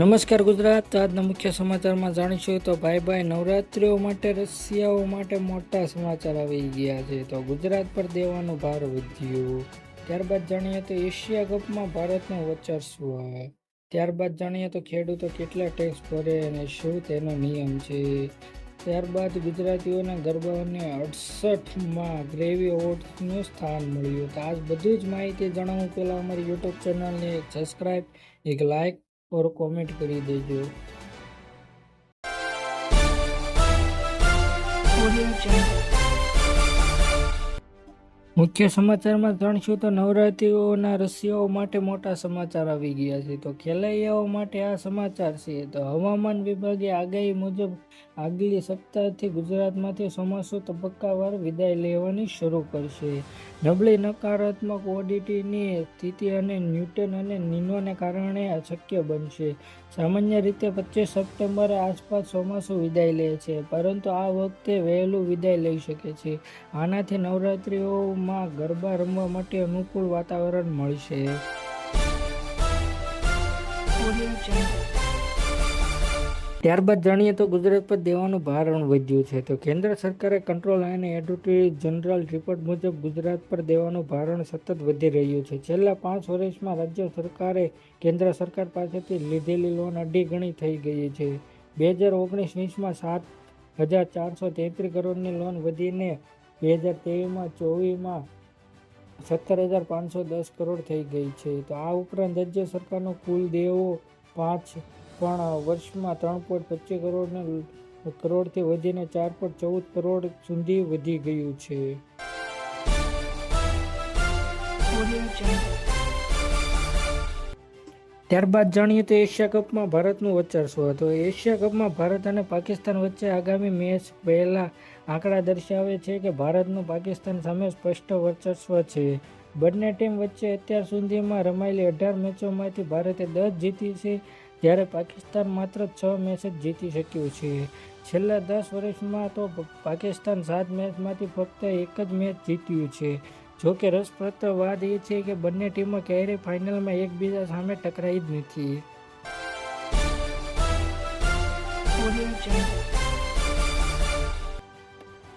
નમસ્કાર ગુજરાત. આજના મુખ્ય સમાચારમાં જાણીશું તો ભાઈ ભાઈ નવરાત્રીઓ માટે રશિયાઓ માટે મોટા સમાચાર આવી ગયા છે. તો ગુજરાત પર દેવાનું ભાર વધ્યું. ત્યારબાદ જાણીએ તો એશિયા કપમાં ભારતનું વર્ચસ્વ ત્યારબાદ જાણીએ તો ખેડૂતો કેટલા ટેક્સ ભરે અને શું તેનો નિયમ છે? ત્યારબાદ ગુજરાતીઓના ગરબાઓને અડસઠમાં ગ્રેવી એવોર્ડનું સ્થાન મળ્યું. તો આજ બધું જ માહિતી જણાવું. પહેલાં અમારી યુટ્યુબ ચેનલને સબસ્ક્રાઈબ એક લાઈક ઓર કોમેન્ટ કરી દેજો. મુખ્ય સમાચારમાં જાણશું તો નવરાત્રીઓના રસીઓ માટે મોટા સમાચાર આવી ગયા છે. તો ખેલૈયાઓ માટે આ સમાચાર છે. તો હવામાન વિભાગે આગાહી મુજબ આગલી સપ્તાહથી ગુજરાતમાંથી ચોમાસું તબક્કાવાર વિદાય લેવાની શરૂ કરશે. નબળી નકારાત્મક ઓડિટીની સ્થિતિ અને ન્યૂટન અને નિનોને કારણે શક્ય બનશે. સામાન્ય રીતે પચીસ સપ્ટેમ્બરે આસપાસ ચોમાસું વિદાય લે છે, પરંતુ આ વખતે વહેલું વિદાય લઈ શકે છે. આનાથી નવરાત્રીઓમાં ગરબા રમવા માટે અનુકૂળ વાતાવરણ મળશે. ત્યારબાદ જાણીએ તો ગુજરાત પર દેવાનું ભારણ વધ્યું છે. તો કેન્દ્ર સરકારે કંટ્રોલ અને એડવોકેટ જનરલ રિપોર્ટ મુજબ ગુજરાત પર દેવાનું ભારણ સતત વધી રહ્યું છે. છેલ્લા પાંચ વર્ષમાં રાજ્ય સરકારે કેન્દ્ર સરકાર પાસેથી લીધેલી લોન અઢી ગણી થઈ ગઈ છે. બે હજાર ઓગણીસ વીસમાં સાત હજાર ચારસો તેત્રીસ કરોડની લોન વધીને બે હજાર ત્રેવીસમાં ચોવીસમાં સત્તર હજાર પાંચસો દસ કરોડ થઈ ગઈ છે. તો આ ઉપરાંત રાજ્ય સરકારનો કુલ દેવો પાંચ પણ વર્ષમાં ત્રણ પોઈન્ટ પચીસ કરોડને કરોડથી વધીને ચાર પોઈન્ટ ચૌદ કરોડ સુધી વધી ગયું છે. ત્યારબાદ જાણીએ તો એશિયા કપમાં ભારતનું વર્ચસ્વ તો એશિયા કપમાં ભારત અને પાકિસ્તાન વચ્ચે આગામી મેચ પહેલા આંકડા દર્શાવે છે કે ભારતનું પાકિસ્તાન સામે સ્પષ્ટ વર્ચસ્વ છે. બંને ટીમ વચ્ચે અત્યાર સુધીમાં રમાયેલી અઢાર મેચોમાંથી ભારતે દસ જીતી છે, જ્યારે પાકિસ્તાન માત્ર છ મેચ જ જીતી શક્યું છે. છેલ્લા દસ વર્ષમાં તો પાકિસ્તાન સાત મેચમાંથી ફક્ત એક જ મેચ જીત્યું છે. જો કે રસપ્રદ વાત એ છે કે બંને ટીમો ક્યારેય ફાઇનલમાં એકબીજા સામે ટકરાઈ જ નથી.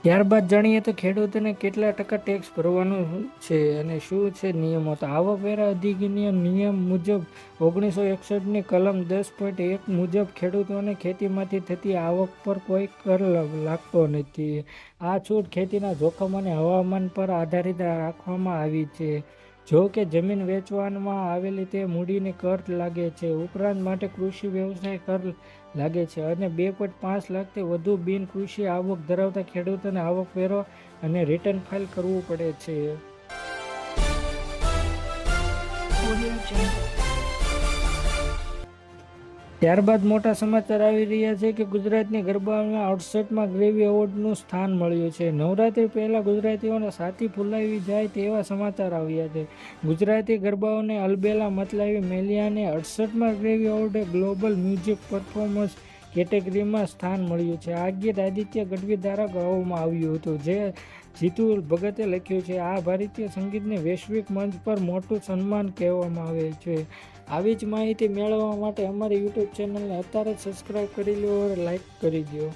ત્યારબાદ જાણીએ તો ખેડૂતોને કેટલા ટકા ટેક્સ ભરવાનું છે અને શું છે નિયમો? તો આવકવેરા અધિનિયમ, નિયમ મુજબ ઓગણીસો એકસઠની કલમ દસ પોઈન્ટ એક મુજબ ખેડૂતોને ખેતીમાંથી થતી આવક પર કોઈ કર લાગતો નથી. આ છૂટ ખેતીના જોખમ અને હવામાન પર આધારિત રાખવામાં આવી છે. જો કે જમીન વેચવામાં આવેલી તે મૂડીને કર લાગે છે. ઉપરાંત માટે કૃષિ વ્યવસાય કર લાગે છે અને બે પોઈન્ટ પાંચ લાખથી વધુ બિન કૃષિ આવક ધરાવતા ખેડૂતોને આવકવેરો અને રિટર્ન ફાઇલ કરવું પડે છે. ત્યારબાદ મોટા સમાચાર આવી રહ્યા છે કે ગુજરાતની ગરબામાં અડસઠમાં ગ્રેવી એવોર્ડનું સ્થાન મળ્યું છે. નવરાત્રિ પહેલાં ગુજરાતીઓને સાથી ફૂલાવી જાય તેવા સમાચાર આવ્યા છે. ગુજરાતી ગરબાઓને અલબેલા મતલાવી મેલિયાને અડસઠમાં ગ્રેવી એવોર્ડે ગ્લોબલ મ્યુઝિક પરફોર્મન્સ કેટેગરીમાં સ્થાન મળ્યું છે. આ ગીત આદિત્ય ગઢવી દ્વારા ગાવામાં આવ્યું હતું. જે જીતુ ભગતે લખ્યું છે, આ ભારતીય સંગીતને વૈશ્વિક મંચ પર મોટું સન્માન કહેવામાં આવે છે. આવી જ માહિતી મેળવવા માટે અમારી યુટ્યુબ ચેનલને અત્યારે જ સબસ્ક્રાઈબ કરી લો લાઈક કરી દો